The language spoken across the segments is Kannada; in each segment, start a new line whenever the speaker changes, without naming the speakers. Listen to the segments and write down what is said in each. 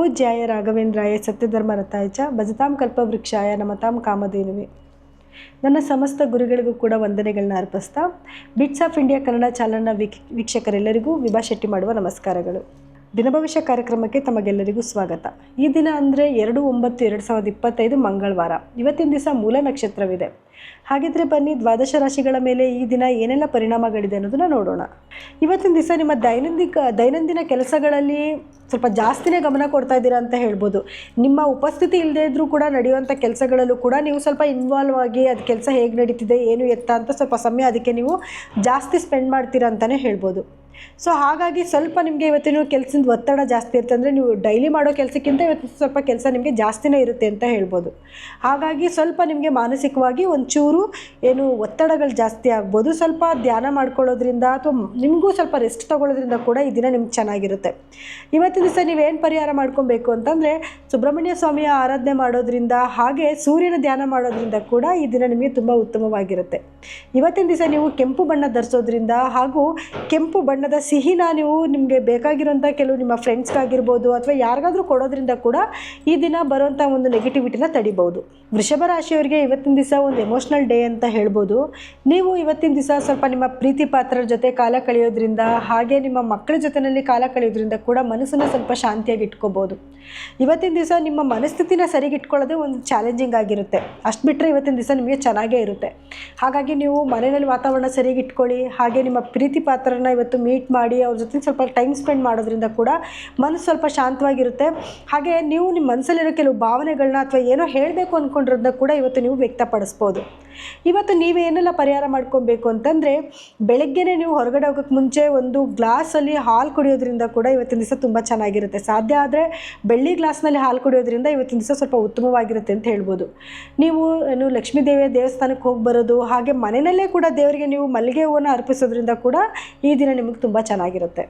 ಪೂಜ್ಯಾಯ ರಾಘವೇಂದ್ರಾಯ ಸತ್ಯಧರ್ಮರತಾಯ ಚ ಭಜತಾಂ ಕಲ್ಪವೃಕ್ಷಾಯ ನಮತಾಂ ಕಾಮಧೇನುವೆ. ನನ್ನ ಸಮಸ್ತ ಗುರುಗಳಿಗೂ ಕೂಡ ವಂದನೆಗಳನ್ನ ಅರ್ಪಿಸ್ತಾ ಬಿಟ್ಸ್ ಆಫ್ ಇಂಡಿಯಾ ಕನ್ನಡ ಚಾನಲ್ನ ವೀಕ್ ವೀಕ್ಷಕರೆಲ್ಲರಿಗೂ ವಿಭಾ ಶೆಟ್ಟಿ ಮಾಡುವ ನಮಸ್ಕಾರಗಳು. ದಿನಭವಿಷ್ಯ ಕಾರ್ಯಕ್ರಮಕ್ಕೆ ತಮಗೆಲ್ಲರಿಗೂ ಸ್ವಾಗತ. ಈ ದಿನ ಅಂದರೆ ಎರಡು ಒಂಬತ್ತು ಎರಡು ಸಾವಿರದ ಇಪ್ಪತ್ತೈದು ಮಂಗಳವಾರ. ಇವತ್ತಿನ ದಿವಸ ಮೂಲ ನಕ್ಷತ್ರವಿದೆ. ಹಾಗಿದ್ರೆ ಬನ್ನಿ, ದ್ವಾದಶ ರಾಶಿಗಳ ಮೇಲೆ ಈ ದಿನ ಏನೆಲ್ಲ ಪರಿಣಾಮಗಳಿದೆ ಅನ್ನೋದನ್ನ ನೋಡೋಣ. ಇವತ್ತಿನ ದಿವಸ ನಿಮ್ಮ ದೈನಂದಿಕ, ದೈನಂದಿನ ಕೆಲಸಗಳಲ್ಲಿ ಸ್ವಲ್ಪ ಜಾಸ್ತಿನೇ ಗಮನ ಕೊಡ್ತಾ ಇದ್ದೀರಾ ಅಂತ ಹೇಳ್ಬೋದು. ನಿಮ್ಮ ಉಪಸ್ಥಿತಿ ಇಲ್ಲದೇ ಇದ್ದರೂ ಕೂಡ ನಡೆಯುವಂಥ ಕೆಲಸಗಳಲ್ಲೂ ಕೂಡ ನೀವು ಸ್ವಲ್ಪ ಇನ್ವಾಲ್ವ್ ಆಗಿ ಅದು ಕೆಲಸ ಹೇಗೆ ನಡೀತಿದೆ, ಏನು ಎತ್ತ ಅಂತ ಸ್ವಲ್ಪ ಸಮಯ ಅದಕ್ಕೆ ನೀವು ಜಾಸ್ತಿ ಸ್ಪೆಂಡ್ ಮಾಡ್ತೀರಾ ಅಂತಲೇ ಹೇಳ್ಬೋದು. ಸೊ ಹಾಗಾಗಿ ಸ್ವಲ್ಪ ನಿಮಗೆ ಇವತ್ತಿನ ಕೆಲಸದ ಒತ್ತಡ ಜಾಸ್ತಿ ಇರುತ್ತೆ ಅಂದರೆ ನೀವು ಡೈಲಿ ಮಾಡೋ ಕೆಲಸಕ್ಕಿಂತ ಇವತ್ತು ಸ್ವಲ್ಪ ಕೆಲಸ ನಿಮಗೆ ಜಾಸ್ತಿನೇ ಇರುತ್ತೆ ಅಂತ ಹೇಳ್ಬೋದು. ಹಾಗಾಗಿ ಸ್ವಲ್ಪ ನಿಮಗೆ ಮಾನಸಿಕವಾಗಿ ಒಂಚೂರು ಏನು ಒತ್ತಡಗಳು ಜಾಸ್ತಿ ಆಗ್ಬೋದು. ಸ್ವಲ್ಪ ಧ್ಯಾನ ಮಾಡ್ಕೊಳ್ಳೋದ್ರಿಂದ ಅಥವಾ ನಿಮಗೂ ಸ್ವಲ್ಪ ರೆಸ್ಟ್ ತೊಗೊಳ್ಳೋದ್ರಿಂದ ಕೂಡ ಈ ದಿನ ನಿಮ್ಗೆ ಚೆನ್ನಾಗಿರುತ್ತೆ. ಇವತ್ತಿನ ದಿವಸ ನೀವೇನು ಪರಿಹಾರ ಮಾಡ್ಕೊಬೇಕು ಅಂತಂದರೆ ಸುಬ್ರಹ್ಮಣ್ಯ ಸ್ವಾಮಿಯ ಆರಾಧನೆ ಮಾಡೋದ್ರಿಂದ ಹಾಗೆ ಸೂರ್ಯನ ಧ್ಯಾನ ಮಾಡೋದ್ರಿಂದ ಕೂಡ ಈ ದಿನ ನಿಮಗೆ ತುಂಬ ಉತ್ತಮವಾಗಿರುತ್ತೆ. ಇವತ್ತಿನ ದಿವಸ ನೀವು ಕೆಂಪು ಬಣ್ಣ ಧರಿಸೋದ್ರಿಂದ ಹಾಗೂ ಕೆಂಪು ಬಣ್ಣದ ಸಿಹಿನ ನೀವು ನಿಮಗೆ ಬೇಕಾಗಿರೋಂಥ ಕೆಲವು ನಿಮ್ಮ ಫ್ರೆಂಡ್ಸ್ಗಾಗಿರ್ಬೋದು ಅಥವಾ ಯಾರಿಗಾದರೂ ಕೊಡೋದ್ರಿಂದ ಕೂಡ ಈ ದಿನ ಬರುವಂಥ ಒಂದು ನೆಗೆಟಿವಿಟಿನ ತಡಿಬೋದು. ವೃಷಭ ರಾಶಿಯವರಿಗೆ ಇವತ್ತಿನ ದಿವಸ ಒಂದು ಎಮೋಷ್ನಲ್ ಡೇ ಅಂತ ಹೇಳ್ಬೋದು. ನೀವು ಇವತ್ತಿನ ದಿವಸ ಸ್ವಲ್ಪ ನಿಮ್ಮ ಪ್ರೀತಿ ಪಾತ್ರರ ಜೊತೆ ಕಾಲ ಕಳೆಯೋದ್ರಿಂದ ಹಾಗೆ ನಿಮ್ಮ ಮಕ್ಕಳ ಜೊತೆಯಲ್ಲಿ ಕಾಲ ಕಳೆಯೋದ್ರಿಂದ ಕೂಡ ಮನಸ್ಸನ್ನು ಸ್ವಲ್ಪ ಶಾಂತಿಯಾಗಿ ಇಟ್ಕೋಬೋದು. ಇವತ್ತಿನ ದಿವಸ ನಿಮ್ಮ ಮನಸ್ಥಿತಿನ ಸರಿಗಿಟ್ಕೊಳ್ಳೋದೇ ಒಂದು ಚಾಲೆಂಜಿಂಗ್ ಆಗಿರುತ್ತೆ. ಅಷ್ಟು ಬಿಟ್ಟರೆ ಇವತ್ತಿನ ದಿವಸ ನಿಮಗೆ ಚೆನ್ನಾಗೇ ಇರುತ್ತೆ. ಹಾಗಾಗಿ ನೀವು ಮನೆಯಲ್ಲಿ ವಾತಾವರಣ ಸರಿಯಾಗಿ ಇಟ್ಕೊಳ್ಳಿ, ಹಾಗೆ ನಿಮ್ಮ ಪ್ರೀತಿ ಪಾತ್ರನ ಇವತ್ತು ಮೀಟ್ ಮಾಡಿ, ಅವ್ರ ಜೊತೆ ಸ್ವಲ್ಪ ಟೈಮ್ ಸ್ಪೆಂಡ್ ಮಾಡೋದ್ರಿಂದ ಕೂಡ ಮನಸ್ಸು ಸ್ವಲ್ಪ ಶಾಂತವಾಗಿರುತ್ತೆ. ಹಾಗೆ ನೀವು ನಿಮ್ಮ ಮನಸ್ಸಲ್ಲಿರೋ ಕೆಲವು ಭಾವನೆಗಳನ್ನ ಅಥವಾ ಏನೋ ಹೇಳಬೇಕು ಅಂದ್ಕೊಂಡಿರೋದನ್ನ ಕೂಡ ಇವತ್ತು ನೀವು ವ್ಯಕ್ತಪಡಿಸ್ಬೋದು. ಇವತ್ತು ನೀವೇನೆಲ್ಲ ಪರಿಹಾರ ಮಾಡ್ಕೊಬೇಕು ಅಂತಂದರೆ, ಬೆಳಗ್ಗೆನೇ ನೀವು ಹೊರಗಡೆ ಹೋಗೋಕ್ಕೆ ಮುಂಚೆ ಒಂದು ಗ್ಲಾಸಲ್ಲಿ ಹಾಲು ಕುಡಿಯೋದ್ರಿಂದ ಕೂಡ ಇವತ್ತಿನ ದಿವಸ ತುಂಬ ಚೆನ್ನಾಗಿರುತ್ತೆ. ಸಾಧ್ಯ ಆದರೆ ಬೆಳ್ಳಿ ಗ್ಲಾಸ್ನಲ್ಲಿ ಹಾಲು ಕುಡಿಯೋದ್ರಿಂದ ಇವತ್ತಿನ ದಿವಸ ಸ್ವಲ್ಪ ಉತ್ತಮವಾಗಿರುತ್ತೆ ಅಂತ ಹೇಳ್ಬೋದು. ನೀವು ಏನು ಲಕ್ಷ್ಮೀ ದೇವಿಯ ದೇವಸ್ಥಾನಕ್ಕೆ ಹೋಗಿ ಬರೋದು, ಹಾಗೆ ಮನೆಯಲ್ಲೇ ಕೂಡ ದೇವರಿಗೆ ನೀವು ಮಲ್ಲಿಗೆ ಹೂವನ್ನು ಅರ್ಪಿಸೋದ್ರಿಂದ ಕೂಡ ಈ ದಿನ ನಿಮಗೆ ತುಂಬ ಚೆನ್ನಾಗಿರುತ್ತೆ.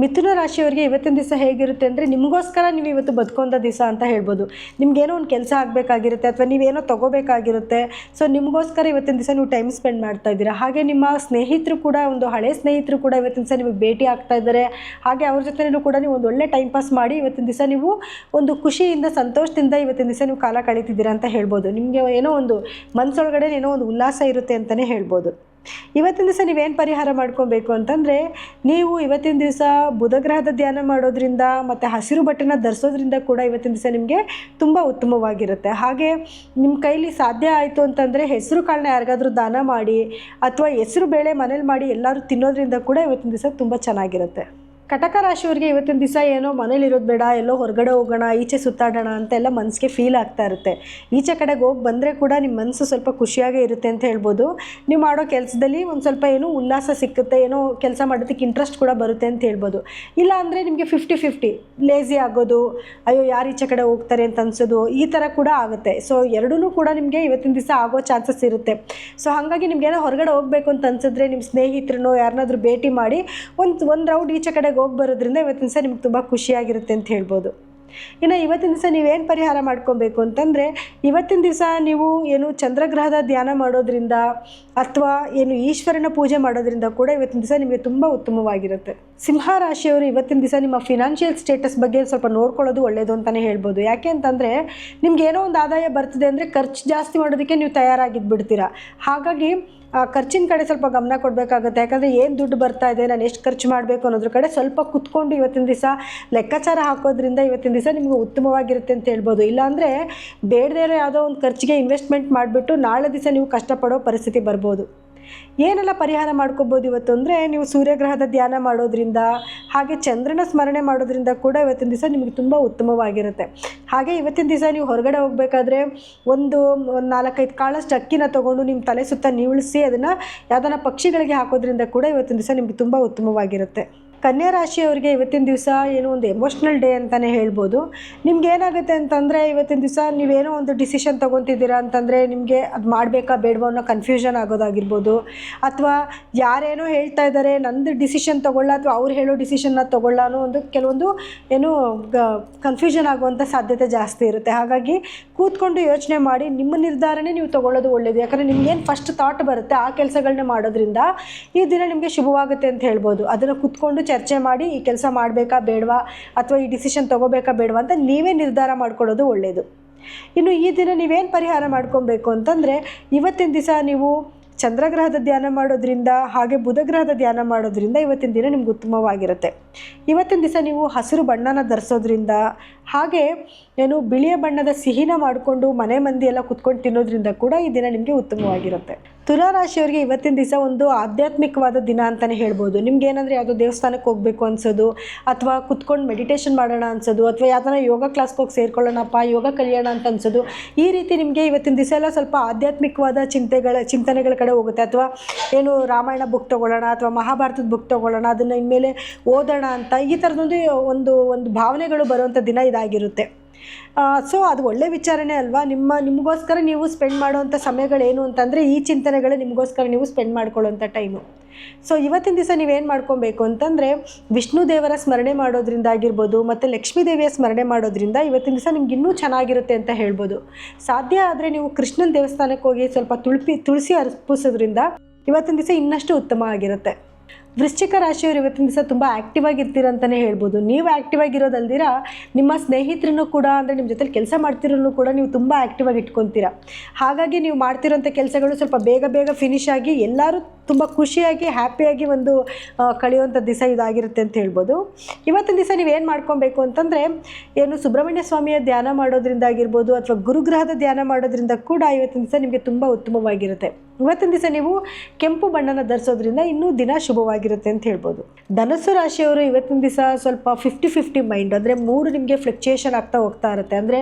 ಮಿಥುನ ರಾಶಿಯವರಿಗೆ ಇವತ್ತಿನ ದಿವಸ ಹೇಗಿರುತ್ತೆ ಅಂದರೆ ನಿಮಗೋಸ್ಕರ ನೀವು ಇವತ್ತು ಬದುಕೊಂಡ ದಿವಸ ಅಂತ ಹೇಳ್ಬೋದು. ನಿಮಗೇನೋ ಒಂದು ಕೆಲಸ ಆಗಬೇಕಾಗಿರುತ್ತೆ ಅಥವಾ ನೀವೇನೋ ತೊಗೋಬೇಕಾಗಿರುತ್ತೆ. ಸೊ ನಿಮಗೋಸ್ಕರ ಇವತ್ತಿನ ದಿವಸ ನೀವು ಟೈಮ್ ಸ್ಪೆಂಡ್ ಮಾಡ್ತಾ ಇದ್ದೀರಾ. ಹಾಗೆ ನಿಮ್ಮ ಸ್ನೇಹಿತರು ಕೂಡ ಒಂದು ಹಳೆ ಸ್ನೇಹಿತರು ಕೂಡ ಇವತ್ತಿನ ದಿವಸ ನಿಮಗೆ ಭೇಟಿ ಆಗ್ತಾ ಇದ್ದಾರೆ. ಹಾಗೆ ಅವ್ರ ಜೊತೆನೂ ಕೂಡ ನೀವು ಒಂದು ಒಳ್ಳೆ ಟೈಮ್ ಪಾಸ್ ಮಾಡಿ ಇವತ್ತಿನ ದಿವಸ ನೀವು ಒಂದು ಖುಷಿಯಿಂದ, ಸಂತೋಷದಿಂದ ಇವತ್ತಿನ ದಿವಸ ನೀವು ಕಾಲ ಕಳೀತಿದ್ದೀರಾ ಅಂತ ಹೇಳ್ಬೋದು. ನಿಮಗೆ ಏನೋ ಒಂದು ಮನಸ್ಸೊಳಗಡೆ ಏನೋ ಒಂದು ಉಲ್ಲಾಸ ಇರುತ್ತೆ ಅಂತಲೇ ಹೇಳ್ಬೋದು. ಇವತ್ತಿನ ದಿವಸ ನೀವೇನು ಪರಿಹಾರ ಮಾಡ್ಕೊಬೇಕು ಅಂತಂದರೆ, ನೀವು ಇವತ್ತಿನ ದಿವಸ ಬುಧಗ್ರಹದ ಧ್ಯಾನ ಮಾಡೋದ್ರಿಂದ ಮತ್ತು ಹಸಿರು ಬಟ್ಟೆನ ಧರಿಸೋದ್ರಿಂದ ಕೂಡ ಇವತ್ತಿನ ದಿವಸ ನಿಮಗೆ ತುಂಬ ಉತ್ತಮವಾಗಿರುತ್ತೆ. ಹಾಗೆ ನಿಮ್ಮ ಕೈಲಿ ಸಾಧ್ಯ ಆಯಿತು ಅಂತಂದರೆ ಹೆಸರು ಕಾಳನ್ನ ಯಾರಿಗಾದರೂ ದಾನ ಮಾಡಿ, ಅಥವಾ ಹೆಸರು ಬೇಳೆ ಮನೇಲಿ ಮಾಡಿ ಎಲ್ಲರೂ ತಿನ್ನೋದ್ರಿಂದ ಕೂಡ ಇವತ್ತಿನ ದಿವಸ ತುಂಬ ಚೆನ್ನಾಗಿರುತ್ತೆ. ಕಟಕ ರಾಶಿಯವರಿಗೆ ಇವತ್ತಿನ ದಿವಸ ಏನೋ ಮನೇಲಿರೋದು ಬೇಡ, ಎಲ್ಲೋ ಹೊರಗಡೆ ಹೋಗೋಣ, ಈಚೆ ಸುತ್ತಾಡೋಣ ಅಂತೆಲ್ಲ ಮನಸ್ಸಿಗೆ ಫೀಲ್ ಆಗ್ತಾ ಇರುತ್ತೆ. ಈಚೆ ಕಡೆಗೆ ಹೋಗಿ ಬಂದರೆ ಕೂಡ ನಿಮ್ಮ ಮನಸ್ಸು ಸ್ವಲ್ಪ ಖುಷಿಯಾಗೇ ಇರುತ್ತೆ ಅಂತ ಹೇಳ್ಬೋದು. ನೀವು ಮಾಡೋ ಕೆಲಸದಲ್ಲಿ ಒಂದು ಸ್ವಲ್ಪ ಏನೋ ಉಲ್ಲಾಸ ಸಿಕ್ಕುತ್ತೆ, ಏನೋ ಕೆಲಸ ಮಾಡೋದಕ್ಕೆ ಇಂಟ್ರೆಸ್ಟ್ ಕೂಡ ಬರುತ್ತೆ ಅಂತ ಹೇಳ್ಬೋದು. ಇಲ್ಲ ಅಂದರೆ ನಿಮಗೆ ಫಿಫ್ಟಿ ಫಿಫ್ಟಿ ಲೇಸಿ ಆಗೋದು, ಅಯ್ಯೋ ಯಾರು ಈಚೆ ಕಡೆ ಹೋಗ್ತಾರೆ ಅಂತ ಅನ್ಸೋದು, ಈ ಥರ ಕೂಡ ಆಗುತ್ತೆ. ಸೊ ಎರಡೂ ಕೂಡ ನಿಮಗೆ ಇವತ್ತಿನ ದಿವಸ ಆಗೋ ಚಾನ್ಸಸ್ ಇರುತ್ತೆ. ಸೊ ಹಾಗಾಗಿ ನಿಮ್ಗೇನೋ ಹೊರಗಡೆ ಹೋಗಬೇಕು ಅಂತ ಅನ್ಸಿದ್ರೆ ನಿಮ್ಮ ಸ್ನೇಹಿತರನ್ನೋ ಯಾರನ್ನಾದರೂ ಭೇಟಿ ಮಾಡಿ ಒಂದು ಒಂದು ರೌಂಡ್ ಈಚೆ ಕಡೆಗೆ ಹೋಗಿ ಬರೋದ್ರಿಂದ ಇವತ್ತಿನ ದಿವಸ ನಿಮ್ಗೆ ತುಂಬ ಖುಷಿಯಾಗಿರುತ್ತೆ ಅಂತ ಹೇಳ್ಬೋದು. ಇನ್ನು ಇವತ್ತಿನ ದಿವಸ ನೀವೇನು ಪರಿಹಾರ ಮಾಡ್ಕೊಬೇಕು ಅಂತಂದರೆ, ಇವತ್ತಿನ ದಿವಸ ನೀವು ಏನು ಚಂದ್ರಗ್ರಹದ ಧ್ಯಾನ ಮಾಡೋದ್ರಿಂದ ಅಥವಾ ಏನು ಈಶ್ವರನ ಪೂಜೆ ಮಾಡೋದ್ರಿಂದ ಕೂಡ ಇವತ್ತಿನ ದಿವಸ ನಿಮಗೆ ತುಂಬ ಉತ್ತಮವಾಗಿರುತ್ತೆ. ಸಿಂಹ ರಾಶಿಯವರು ಇವತ್ತಿನ ದಿವಸ ನಿಮ್ಮ ಫಿನಾನ್ಷಿಯಲ್ ಸ್ಟೇಟಸ್ ಬಗ್ಗೆ ಸ್ವಲ್ಪ ನೋಡ್ಕೊಳ್ಳೋದು ಒಳ್ಳೆಯದು ಅಂತಲೇ ಹೇಳ್ಬೋದು. ಯಾಕೆ ಅಂತಂದರೆ, ನಿಮ್ಗೆ ಏನೋ ಒಂದು ಆದಾಯ ಬರ್ತಿದೆ ಅಂದರೆ ಖರ್ಚು ಜಾಸ್ತಿ ಮಾಡೋದಕ್ಕೆ ನೀವು ತಯಾರಾಗಿದ್ದು ಬಿಡ್ತೀರಾ ಹಾಗಾಗಿ ಖರ್ಚಿನ ಕಡೆ ಸ್ವಲ್ಪ ಗಮನ ಕೊಡಬೇಕಾಗುತ್ತೆ. ಯಾಕಂದರೆ ಏನು ದುಡ್ಡು ಬರ್ತಾ ಇದೆ, ನಾನು ಎಷ್ಟು ಖರ್ಚು ಮಾಡಬೇಕು ಅನ್ನೋದ್ರ ಕಡೆ ಸ್ವಲ್ಪ ಕುತ್ಕೊಂಡು ಇವತ್ತಿನ ದಿವಸ ಲೆಕ್ಕಾಚಾರ ಹಾಕೋದ್ರಿಂದ ಇವತ್ತಿನ ದಿವಸ ನಿಮಗೆ ಉತ್ತಮವಾಗಿರುತ್ತೆ ಅಂತ ಹೇಳ್ಬೋದು. ಇಲ್ಲಾಂದರೆ ಬೇಡದೇ ಇರೋ ಯಾವುದೋ ಒಂದು ಖರ್ಚಿಗೆ ಇನ್ವೆಸ್ಟ್ಮೆಂಟ್ ಮಾಡಿಬಿಟ್ಟು ನಾಳೆ ದಿವಸ ನೀವು ಕಷ್ಟಪಡೋ ಪರಿಸ್ಥಿತಿ ಬರ್ಬೋದು. ಏನೆಲ್ಲ ಪರಿಹಾರ ಮಾಡ್ಕೋಬೋದು ಇವತ್ತು ಅಂದರೆ ನೀವು ಸೂರ್ಯಗ್ರಹದ ಧ್ಯಾನ ಮಾಡೋದ್ರಿಂದ, ಹಾಗೆ ಚಂದ್ರನ ಸ್ಮರಣೆ ಮಾಡೋದ್ರಿಂದ ಕೂಡ ಇವತ್ತಿನ ದಿವಸ ನಿಮಗೆ ತುಂಬ ಉತ್ತಮವಾಗಿರುತ್ತೆ. ಹಾಗೆ ಇವತ್ತಿನ ದಿವಸ ನೀವು ಹೊರಗಡೆ ಹೋಗಬೇಕಾದ್ರೆ ಒಂದು ನಾಲ್ಕೈದು ಕಾಳಷ್ಟು ಅಕ್ಕಿನ ತೊಗೊಂಡು ನಿಮ್ಮ ತಲೆ ಸುತ್ತ ನೀವಳಿಸಿ ಅದನ್ನು ಯಾವ್ದಾನ ಪಕ್ಷಿಗಳಿಗೆ ಹಾಕೋದ್ರಿಂದ ಕೂಡ ಇವತ್ತಿನ ದಿವಸ ನಿಮಗೆ ತುಂಬ ಉತ್ತಮವಾಗಿರುತ್ತೆ. ಕನ್ಯಾ ರಾಶಿಯವರಿಗೆ ಇವತ್ತಿನ ದಿವಸ ಏನೋ ಒಂದು ಎಮೋಷ್ನಲ್ ಡೇ ಅಂತಲೇ ಹೇಳ್ಬೋದು. ನಿಮ್ಗೆ ಏನಾಗುತ್ತೆ ಅಂತಂದರೆ ಇವತ್ತಿನ ದಿವಸ ನೀವೇನೋ ಒಂದು ಡಿಸಿಷನ್ ತೊಗೊತಿದ್ದೀರಾ ಅಂತಂದರೆ ನಿಮಗೆ ಅದು ಮಾಡಬೇಕಾ ಬೇಡವಾ ಅನ್ನೋ ಕನ್ಫ್ಯೂಷನ್ ಆಗೋದಾಗಿರ್ಬೋದು. ಅಥವಾ ಯಾರೇನೋ ಹೇಳ್ತಾ ಇದ್ದಾರೆ, ನಂದು ಡಿಸಿಷನ್ ತೊಗೊಳ್ಳ ಅಥವಾ ಅವ್ರು ಹೇಳೋ ಡಿಸಿಷನ್ನ ತೊಗೊಳ್ಳ ಅನ್ನೋ ಒಂದು ಕೆಲವೊಂದು ಏನು ಕನ್ಫ್ಯೂಷನ್ ಆಗುವಂಥ ಸಾಧ್ಯತೆ ಜಾಸ್ತಿ ಇರುತ್ತೆ. ಹಾಗಾಗಿ ಕೂತ್ಕೊಂಡು ಯೋಚನೆ ಮಾಡಿ ನಿಮ್ಮ ನಿರ್ಧಾರನೇ ನೀವು ತೊಗೊಳ್ಳೋದು ಒಳ್ಳೆಯದು ಯಾಕಂದರೆ ನಿಮ್ಗೇನು ಫಸ್ಟ್ ಥಾಟ್ ಬರುತ್ತೆ ಆ ಕೆಲಸಗಳನ್ನ ಮಾಡೋದ್ರಿಂದ ಈ ದಿನ ನಿಮಗೆ ಶುಭವಾಗುತ್ತೆ ಅಂತ ಹೇಳ್ಬೋದು. ಅದನ್ನು ಕೂತ್ಕೊಂಡು ಚರ್ಚೆ ಮಾಡಿ ಈ ಕೆಲಸ ಮಾಡಬೇಕಾ ಬೇಡವಾ ಅಥವಾ ಈ ಡಿಸಿಷನ್ ತೊಗೋಬೇಕಾ ಬೇಡವಾ ಅಂತ ನೀವೇ ನಿರ್ಧಾರ ಮಾಡ್ಕೊಳ್ಳೋದು ಒಳ್ಳೆಯದು ಇನ್ನು ಈ ದಿನ ನೀವೇನು ಪರಿಹಾರ ಮಾಡ್ಕೊಬೇಕು ಅಂತಂದರೆ ಇವತ್ತಿನ ದಿವಸ ನೀವು ಚಂದ್ರಗ್ರಹದ ಧ್ಯಾನ ಮಾಡೋದ್ರಿಂದ ಹಾಗೆ ಬುಧಗ್ರಹದ ಧ್ಯಾನ ಮಾಡೋದ್ರಿಂದ ಇವತ್ತಿನ ದಿನ ನಿಮ್ಗೆ ಉತ್ತಮವಾಗಿರುತ್ತೆ. ಇವತ್ತಿನ ದಿವಸ ನೀವು ಹಸಿರು ಬಣ್ಣನ ಧರಿಸೋದ್ರಿಂದ ಹಾಗೆ ಏನು ಬಿಳಿಯ ಬಣ್ಣದ ಸಿಹಿನ ಮಾಡಿಕೊಂಡು ಮನೆ ಮಂದಿ ಎಲ್ಲ ಕುತ್ಕೊಂಡು ತಿನ್ನೋದ್ರಿಂದ ಕೂಡ ಈ ದಿನ ನಿಮಗೆ ಉತ್ತಮವಾಗಿರುತ್ತೆ. ತುಲಾ ರಾಶಿಯವರಿಗೆ ಇವತ್ತಿನ ದಿವಸ ಒಂದು ಆಧ್ಯಾತ್ಮಿಕವಾದ ದಿನ ಅಂತಲೇ ಹೇಳ್ಬೋದು. ನಿಮ್ಗೆ ಏನಂದರೆ ಯಾವುದೋ ದೇವಸ್ಥಾನಕ್ಕೆ ಹೋಗಬೇಕು ಅನ್ಸೋದು, ಅಥವಾ ಕುತ್ಕೊಂಡು ಮೆಡಿಟೇಷನ್ ಮಾಡೋಣ ಅನ್ಸೋದು, ಅಥವಾ ಯಾವ್ದಾರ ಯೋಗ ಕ್ಲಾಸ್ಗೆ ಹೋಗಿ ಸೇರ್ಕೊಳ್ಳೋಣಪ್ಪ, ಯೋಗ ಕಲಿಯೋಣ ಅಂತ ಅನ್ಸೋದು, ಈ ರೀತಿ ನಿಮಗೆ ಇವತ್ತಿನ ದಿವಸ ಎಲ್ಲ ಸ್ವಲ್ಪ ಆಧ್ಯಾತ್ಮಿಕವಾದ ಚಿಂತೆಗಳ, ಚಿಂತನೆಗಳ ಕಡೆ ಹೋಗುತ್ತೆ. ಅಥವಾ ಏನು ರಾಮಾಯಣ ಬುಕ್ ತೊಗೊಳ್ಳೋಣ, ಅಥವಾ ಮಹಾಭಾರತದ ಬುಕ್ ತೊಗೊಳ್ಳೋಣ, ಅದನ್ನು ಇನ್ಮೇಲೆ ಓದೋಣ ಅಂತ ಈ ಥರದೊಂದು ಒಂದು ಒಂದು ಭಾವನೆಗಳು ಬರುವಂಥ ದಿನ ಇದಾಗಿರುತ್ತೆ. ಸೊ ಅದು ಒಳ್ಳೆ ವಿಚಾರನೇ ಅಲ್ವಾ? ನಿಮ್ಮ, ನಿಮಗೋಸ್ಕರ ನೀವು ಸ್ಪೆಂಡ್ ಮಾಡುವಂಥ ಸಮಯಗಳೇನು ಅಂತಂದರೆ ಈ ಚಿಂತನೆಗಳು ನಿಮಗೋಸ್ಕರ ನೀವು ಸ್ಪೆಂಡ್ ಮಾಡ್ಕೊಳ್ಳೋಂಥ ಟೈಮು ಸೊ ಇವತ್ತಿನ ದಿವಸ ನೀವೇನು ಮಾಡ್ಕೊಬೇಕು ಅಂತಂದರೆ ವಿಷ್ಣು ದೇವರ ಸ್ಮರಣೆ ಮಾಡೋದ್ರಿಂದ ಆಗಿರ್ಬೋದು ಮತ್ತು ಲಕ್ಷ್ಮೀ ದೇವಿಯ ಸ್ಮರಣೆ ಮಾಡೋದ್ರಿಂದ ಇವತ್ತಿನ ದಿವಸ ನಿಮ್ಗೆ ಇನ್ನೂ ಚೆನ್ನಾಗಿರುತ್ತೆ ಅಂತ ಹೇಳ್ಬೋದು. ಸಾಧ್ಯ ಆದರೆ ನೀವು ಕೃಷ್ಣನ ದೇವಸ್ಥಾನಕ್ಕೆ ಹೋಗಿ ಸ್ವಲ್ಪ ತುಳಪಿ, ತುಳಸಿ ಅರ್ಪಿಸೋದ್ರಿಂದ ಇವತ್ತಿನ ದಿವಸ ಇನ್ನಷ್ಟು ಉತ್ತಮ ಆಗಿರುತ್ತೆ. ವೃಶ್ಚಿಕ ರಾಶಿಯವರು ಇವತ್ತಿನ ದಿವಸ ತುಂಬ ಆ್ಯಕ್ಟಿವ್ ಆಗಿರ್ತೀರ ಅಂತಲೇ ಹೇಳ್ಬೋದು. ನೀವು ಆ್ಯಕ್ಟಿವ್ ಆಗಿರೋದಲ್ದಿರ ನಿಮ್ಮ ಸ್ನೇಹಿತರನ್ನು ಕೂಡ ಅಂದರೆ ನಿಮ್ಮ ಜೊತೆಲಿ ಕೆಲಸ ಮಾಡ್ತಿರೋನು ಕೂಡ ನೀವು ತುಂಬ ಆ್ಯಕ್ಟಿವ್ ಆಗಿ ಇಟ್ಕೊತೀರ. ಹಾಗಾಗಿ ನೀವು ಮಾಡ್ತಿರೋಂಥ ಕೆಲಸಗಳು ಸ್ವಲ್ಪ ಬೇಗ ಬೇಗ ಫಿನಿಶ್ ಆಗಿ ಎಲ್ಲರೂ ತುಂಬ ಖುಷಿಯಾಗಿ, ಹ್ಯಾಪಿಯಾಗಿ ಒಂದು ಕಳೆಯುವಂಥ ದಿವಸ ಇದಾಗಿರುತ್ತೆ ಅಂತ ಹೇಳ್ಬೋದು. ಇವತ್ತಿನ ದಿವಸ ನೀವೇನು ಮಾಡ್ಕೊಬೇಕು ಅಂತಂದರೆ, ಏನು ಸುಬ್ರಹ್ಮಣ್ಯ ಸ್ವಾಮಿಯ ಧ್ಯಾನ ಮಾಡೋದ್ರಿಂದ ಆಗಿರ್ಬೋದು ಅಥವಾ ಗುರುಗ್ರಹದ ಧ್ಯಾನ ಮಾಡೋದ್ರಿಂದ ಕೂಡ ಇವತ್ತಿನ ದಿವಸ ನಿಮಗೆ ತುಂಬ ಉತ್ತಮವಾಗಿರುತ್ತೆ. ಇವತ್ತಿನ ದಿವಸ ನೀವು ಕೆಂಪು ಬಣ್ಣನ ಧರಿಸೋದ್ರಿಂದ ಇನ್ನೂ ದಿನ ಶುಭವಾಗಿರುತ್ತೆ ಅಂತ ಹೇಳ್ಬೋದು. ಧನಸ್ಸು ರಾಶಿಯವರು ಇವತ್ತಿನ ದಿವಸ ಸ್ವಲ್ಪ ಫಿಫ್ಟಿ ಫಿಫ್ಟಿ ಮೈಂಡ್ ಅಂದರೆ ಮೂರು ನಿಮಗೆ ಫ್ಲಕ್ಚುಯೇಷನ್ ಆಗ್ತಾ ಹೋಗ್ತಾ ಇರುತ್ತೆ. ಅಂದರೆ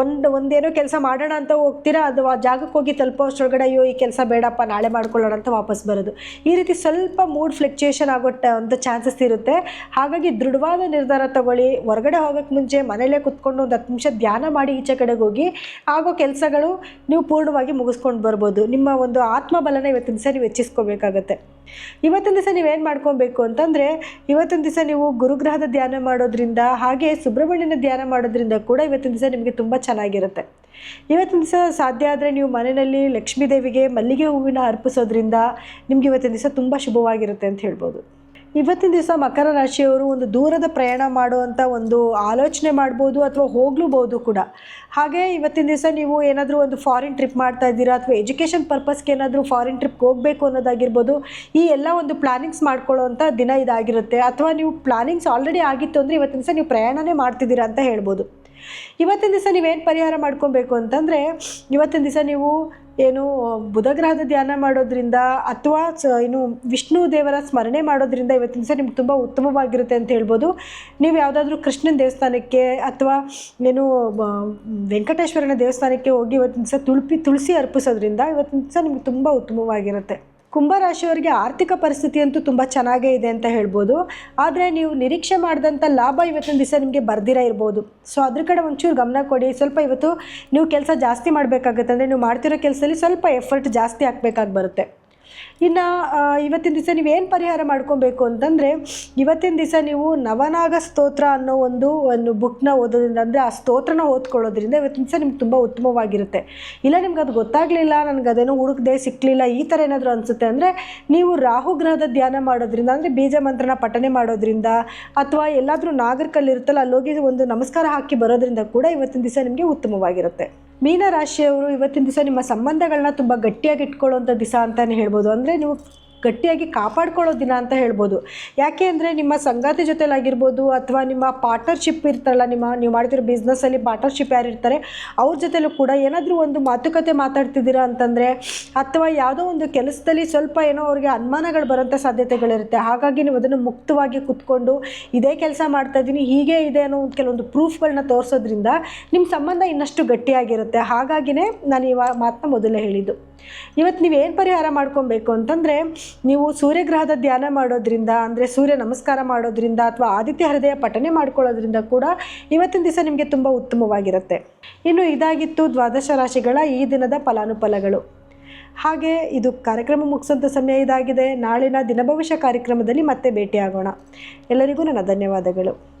ಒಂದು, ಒಂದೇನೋ ಕೆಲಸ ಮಾಡೋಣ ಅಂತ ಹೋಗ್ತೀರಾ ಅದು ಆ ಜಾಗಕ್ಕೆ ಹೋಗಿ ತಲುಪೋ ಅಷ್ಟೊಳಗಡೆ ಅಯ್ಯೋ, ಈ ಕೆಲಸ ಬೇಡಪ್ಪ, ನಾಳೆ ಮಾಡ್ಕೊಳ್ಳೋಣ ಅಂತ ವಾಪಸ್ ಬರೋದು ಈ ರೀತಿ ಸ್ವಲ್ಪ ಮೂಡ್ ಫ್ಲಕ್ಚುಯೇಷನ್ ಆಗೋ ಅಂತ ಚಾನ್ಸಸ್ ಇರುತ್ತೆ. ಹಾಗಾಗಿ ದೃಢವಾದ ನಿರ್ಧಾರ ತಗೊಳ್ಳಿ. ಹೊರಗಡೆ ಹೋಗೋಕ್ಕೆ ಮುಂಚೆ ಮನೇಲೇ ಕುತ್ಕೊಂಡು ಒಂದು ಹತ್ತು ನಿಮಿಷ ಧ್ಯಾನ ಮಾಡಿ ಈಚೆ ಕಡೆಗೆ ಹೋಗಿ. ಆಗೋ ಕೆಲಸಗಳು ನೀವು ಪೂರ್ಣವಾಗಿ ಮುಗಿಸ್ಕೊಂಡು ಬರ್ಬೋದು. ನಿಮ್ಮ ಒಂದು ಆತ್ಮಬಲನ ಇವತ್ತಿನ ದಿವಸ ನೀವು ಹೆಚ್ಚಿಸ್ಕೋಬೇಕಾಗತ್ತೆ. ಇವತ್ತಿನ ದಿವಸ ನೀವೇನು ಮಾಡ್ಕೊಬೇಕು ಅಂತಂದರೆ, ಇವತ್ತಿನ ದಿವಸ ನೀವು ಗುರುಗ್ರಹದ ಧ್ಯಾನ ಮಾಡೋದ್ರಿಂದ, ಹಾಗೆ ಸುಬ್ರಹ್ಮಣ್ಯನ ಧ್ಯಾನ ಮಾಡೋದ್ರಿಂದ ಕೂಡ ಇವತ್ತಿನ ದಿವಸ ನಿಮಗೆ ತುಂಬ ಚೆನ್ನಾಗಿರುತ್ತೆ. ಇವತ್ತಿನ ದಿವಸ ಸಾಧ್ಯ ಆದರೆ ನೀವು ಮನೆಯಲ್ಲಿ ಲಕ್ಷ್ಮೀ ದೇವಿಗೆ ಮಲ್ಲಿಗೆ ಹೂವಿನ ಅರ್ಪಿಸೋದ್ರಿಂದ ನಿಮ್ಗೆ ಇವತ್ತಿನ ದಿವಸ ತುಂಬ ಶುಭವಾಗಿರುತ್ತೆ ಅಂತ ಹೇಳ್ಬೋದು. ಇವತ್ತಿನ ದಿವಸ ಮಕರ ರಾಶಿಯವರು ಒಂದು ದೂರದ ಪ್ರಯಾಣ ಮಾಡುವಂಥ ಒಂದು ಆಲೋಚನೆ ಮಾಡ್ಬೋದು ಅಥವಾ ಹೋಗ್ಲೂಬೋದು ಕೂಡ. ಹಾಗೆ ಇವತ್ತಿನ ದಿವಸ ನೀವು ಏನಾದರೂ ಒಂದು ಫಾರಿನ್ ಟ್ರಿಪ್ ಮಾಡ್ತಾ ಇದ್ದೀರಾ ಅಥವಾ ಎಜುಕೇಷನ್ ಪರ್ಪಸ್ಗೆ ಏನಾದರೂ ಫಾರಿನ್ ಟ್ರಿಪ್ಗೆ ಹೋಗಬೇಕು ಅನ್ನೋದಾಗಿರ್ಬೋದು, ಈ ಎಲ್ಲ ಒಂದು ಪ್ಲಾನಿಂಗ್ಸ್ ಮಾಡ್ಕೊಳ್ಳೋವಂಥ ದಿನ ಇದಾಗಿರುತ್ತೆ. ಅಥವಾ ನೀವು ಪ್ಲಾನಿಂಗ್ಸ್ ಆಲ್ರೆಡಿ ಆಗಿತ್ತು ಅಂದರೆ ಇವತ್ತಿನ ದಿವಸ ನೀವು ಪ್ರಯಾಣನೇ ಮಾಡ್ತಿದ್ದೀರಾ ಅಂತ ಹೇಳ್ಬೋದು. ಇವತ್ತಿನ ದಿವಸ ನೀವೇನು ಪರಿಹಾರ ಮಾಡ್ಕೊಬೇಕು ಅಂತಂದರೆ, ಇವತ್ತಿನ ದಿವಸ ನೀವು ಏನು, ಬುಧಗ್ರಹದ ಧ್ಯಾನ ಮಾಡೋದ್ರಿಂದ ಅಥವಾ ಏನು ವಿಷ್ಣು ದೇವರ ಸ್ಮರಣೆ ಮಾಡೋದ್ರಿಂದ ಇವತ್ತಿನ ದಿವಸ ನಿಮ್ಗೆ ತುಂಬ ಉತ್ತಮವಾಗಿರುತ್ತೆ ಅಂತ ಹೇಳ್ಬೋದು. ನೀವು ಯಾವುದಾದ್ರೂ ಕೃಷ್ಣನ ದೇವಸ್ಥಾನಕ್ಕೆ ಅಥವಾ ಏನು ವೆಂಕಟೇಶ್ವರನ ದೇವಸ್ಥಾನಕ್ಕೆ ಹೋಗಿ ಇವತ್ತಿನ ದಿವಸ ತುಳಪಿ, ತುಳಸಿ ಅರ್ಪಿಸೋದ್ರಿಂದ ಇವತ್ತಿನ ದಿವಸ ನಿಮ್ಗೆ ತುಂಬ ಉತ್ತಮವಾಗಿರುತ್ತೆ. ಕುಂಭರಾಶಿಯವರಿಗೆ ಆರ್ಥಿಕ ಪರಿಸ್ಥಿತಿ ಅಂತೂ ತುಂಬ ಚೆನ್ನಾಗೇ ಇದೆ ಅಂತ ಹೇಳ್ಬೋದು. ಆದರೆ ನೀವು ನಿರೀಕ್ಷೆ ಮಾಡಿದಂಥ ಲಾಭ ಇವತ್ತಿನ ದಿವಸ ನಿಮಗೆ ಬರ್ದಿರ ಇರ್ಬೋದು. ಸೊ ಅದ್ರ ಕಡೆ ಒಂಚೂರು ಗಮನ ಕೊಡಿ. ಸ್ವಲ್ಪ ಇವತ್ತು ನೀವು ಕೆಲಸ ಜಾಸ್ತಿ ಮಾಡಬೇಕಾಗುತ್ತೆ. ಅಂದರೆ ನೀವು ಮಾಡ್ತಿರೋ ಕೆಲಸದಲ್ಲಿ ಸ್ವಲ್ಪ ಎಫರ್ಟ್ ಜಾಸ್ತಿ ಹಾಕ್ಬೇಕಾಗಿ ಬರುತ್ತೆ. ಇನ್ನು ಇವತ್ತಿನ ದಿವಸ ನೀವೇನು ಪರಿಹಾರ ಮಾಡ್ಕೊಬೇಕು ಅಂತಂದರೆ, ಇವತ್ತಿನ ದಿವಸ ನೀವು ನವನಾಗ ಸ್ತೋತ್ರ ಅನ್ನೋ ಒಂದು ಒಂದು ಬುಕ್ನ ಓದೋದ್ರಿಂದ, ಅಂದರೆ ಆ ಸ್ತೋತ್ರನ ಓದ್ಕೊಳ್ಳೋದ್ರಿಂದ ಇವತ್ತಿನ ದಿವಸ ನಿಮ್ಗೆ ತುಂಬ ಉತ್ತಮವಾಗಿರುತ್ತೆ. ಇಲ್ಲ, ನಿಮ್ಗೆ ಅದು ಗೊತ್ತಾಗಲಿಲ್ಲ, ನನಗೆ ಅದೇನೋ ಹುಡುಕದೆ ಸಿಕ್ಕಲಿಲ್ಲ ಈ ಥರ ಏನಾದರೂ ಅನಿಸುತ್ತೆ ಅಂದರೆ, ನೀವು ರಾಹು ಗ್ರಹದ ಧ್ಯಾನ ಮಾಡೋದ್ರಿಂದ, ಅಂದರೆ ಬೀಜ ಮಂತ್ರನ ಪಠನೆ ಮಾಡೋದ್ರಿಂದ, ಅಥವಾ ಎಲ್ಲಾದರೂ ನಾಗರಿಕಲ್ಲಿರುತ್ತಲ್ಲ, ಅಲ್ಲೋಗಿ ಒಂದು ನಮಸ್ಕಾರ ಹಾಕಿ ಬರೋದ್ರಿಂದ ಕೂಡ ಇವತ್ತಿನ ದಿವಸ ನಿಮಗೆ ಉತ್ತಮವಾಗಿರುತ್ತೆ. ಮೀನ ರಾಶಿಯವರು ಇವತ್ತಿನ ದಿವಸ ನಿಮ್ಮ ಸಂಬಂಧಗಳನ್ನ ತುಂಬ ಗಟ್ಟಿಯಾಗಿ ಇಟ್ಕೊಳ್ಳುವಂಥ ದಿವಸ ಅಂತಲೇ ಹೇಳ್ಬೋದು. ಅಂದರೆ ನೀವು ಗಟ್ಟಿಯಾಗಿ ಕಾಪಾಡ್ಕೊಳ್ಳೋ ದಿನ ಅಂತ ಹೇಳ್ಬೋದು. ಯಾಕೆ ಅಂದರೆ ನಿಮ್ಮ ಸಂಗಾತಿ ಜೊತೆಲಾಗಿರ್ಬೋದು ಅಥವಾ ನಿಮ್ಮ ಪಾರ್ಟ್ನರ್ಶಿಪ್ ಇರ್ತಾರಲ್ಲ, ನಿಮ್ಮ ನೀವು ಮಾಡ್ತಿರೋ ಬಿಸ್ನೆಸ್ಸಲ್ಲಿ ಪಾರ್ಟ್ನರ್ಶಿಪ್ ಯಾರು ಇರ್ತಾರೆ, ಅವ್ರ ಜೊತೆಲೂ ಕೂಡ ಏನಾದರೂ ಒಂದು ಮಾತುಕತೆ ಮಾತಾಡ್ತಿದ್ದೀರಾ ಅಂತಂದರೆ, ಅಥವಾ ಯಾವುದೋ ಒಂದು ಕೆಲಸದಲ್ಲಿ ಸ್ವಲ್ಪ ಏನೋ ಅವ್ರಿಗೆ ಅನುಮಾನಗಳು ಬರೋಂಥ ಸಾಧ್ಯತೆಗಳಿರುತ್ತೆ. ಹಾಗಾಗಿ ನೀವು ಅದನ್ನು ಮುಕ್ತವಾಗಿ ಕುತ್ಕೊಂಡು ಇದೇ ಕೆಲಸ ಮಾಡ್ತಾ ಇದ್ದೀನಿ, ಹೀಗೆ ಇದೆ ಅನ್ನೋ ಒಂದು ಕೆಲವೊಂದು ಪ್ರೂಫ್ಗಳನ್ನ ತೋರಿಸೋದ್ರಿಂದ ನಿಮ್ಮ ಸಂಬಂಧ ಇನ್ನಷ್ಟು ಗಟ್ಟಿಯಾಗಿರುತ್ತೆ. ಹಾಗಾಗಿನೇ ನಾನು ಈ ಮಾತನ್ನ ಮೊದಲೇ ಹೇಳಿದ್ದು. ಇವತ್ತು ನೀವು ಏನು ಪರಿಹಾರ ಮಾಡ್ಕೊಬೇಕು ಅಂತಂದರೆ, ನೀವು ಸೂರ್ಯಗ್ರಹದ ಧ್ಯಾನ ಮಾಡೋದ್ರಿಂದ, ಅಂದರೆ ಸೂರ್ಯ ನಮಸ್ಕಾರ ಮಾಡೋದ್ರಿಂದ ಅಥವಾ ಆದಿತ್ಯ ಹೃದಯ ಪಠನೆ ಮಾಡ್ಕೊಳ್ಳೋದ್ರಿಂದ ಕೂಡ ಇವತ್ತಿನ ದಿವಸ ನಿಮಗೆ ತುಂಬ ಉತ್ತಮವಾಗಿರುತ್ತೆ. ಇನ್ನು ಇದಾಗಿತ್ತು ದ್ವಾದಶ ರಾಶಿಗಳ ಈ ದಿನದ ಫಲಾನುಫಲಗಳು. ಹಾಗೆ ಇದು ಕಾರ್ಯಕ್ರಮ ಮುಗಿಸೋಂಥ ಸಮಯ ಇದಾಗಿದೆ. ನಾಳಿನ ದಿನಭವಿಷ್ಯ ಕಾರ್ಯಕ್ರಮದಲ್ಲಿ ಮತ್ತೆ ಭೇಟಿಯಾಗೋಣ. ಎಲ್ಲರಿಗೂ ನನ್ನ ಧನ್ಯವಾದಗಳು.